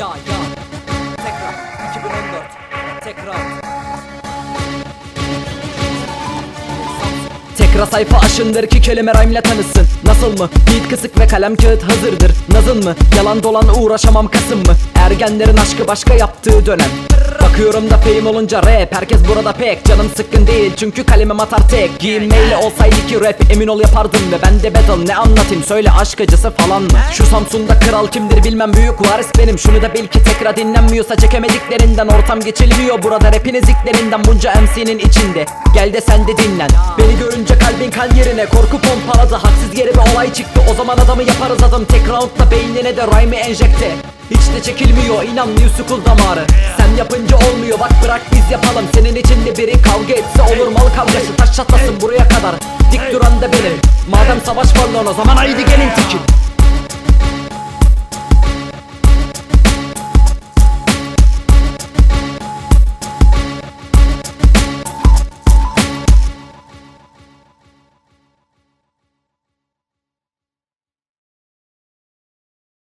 Ya ya. Tekrar. 2014 Tekrar. Tekrar sayfa aşındır ki kelime rhyme'le tanısın. Nasıl mı? Beat kısık ve kalem kağıt hazırdır. Nazın mı? Yalan dolan uğraşamam kasım mı? Ergenlerin aşkı başka yaptığı dönem. Bakıyorum da fame olunca rap Herkes burada pek. Canım sıkkın değil Çünkü kalemim atar tek. Giyinmeyle olsaydı ki rap Emin ol yapardım ve ben de battle. Ne anlatayım söyle aşk acısı falan mı? Şu Samsun'da kral kimdir bilmem büyük varis benim. Şunu da bil ki tekrar dinlenmiyorsa çekemediklerinden Ortam geçilmiyor. Burada rapiniz iklerinden Bunca MC'nin içinde. Gel de sen de dinlen. Beni görünce kalbin kan yerine korku pompaladı. Haksız yere bir olay çıktı. O zaman adamı yaparız adım Tek roundda beynine de rhyme'ı enjekte. Hiç de çekilmiyor inan new school damarı. Sen bırak yapalım. Senin içinde biri kavga etse olur. Mal kavgası Taş çatlasın buraya kadar. Dik duran da benim. Madem savaş var o zaman haydi gelin tekin